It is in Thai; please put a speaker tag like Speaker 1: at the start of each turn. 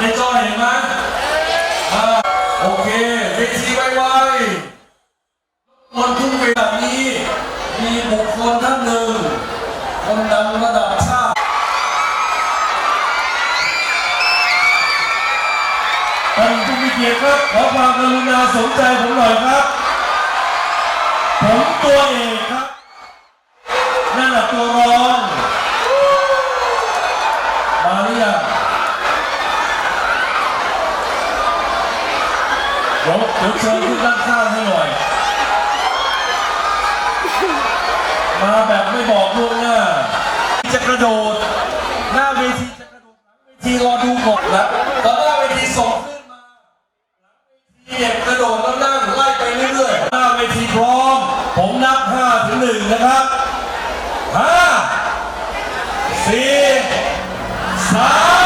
Speaker 1: ในจอเห็นไหมโอเคเวทีไวๆมันทุ่งไปแบบนี้ มีบุคคลท่านหนึ่ง คนดังระดับชาติท่านผู้มีเกียรติครับ ขอความกรุณาสนใจผมหน่อยครับ ผมตัวเองครับ เดี๋ยวเชิญขึ้นรับข้างให้หน่อย มาแบบไม่บอกล่วงหน้า จะกระโดด หน้าเวทีจะกระโดดหลังเวทีรอดูหมดแล้วตอนหน้าเวทีส่งขึ้นมาหลังเวทีเนี่กระโดดแล้วนั่งไล่ไปเรื่อยๆ หน้าเวทีพร้อม ผมนับห้าถึงหนึ่งนะครับห้าสี่สาม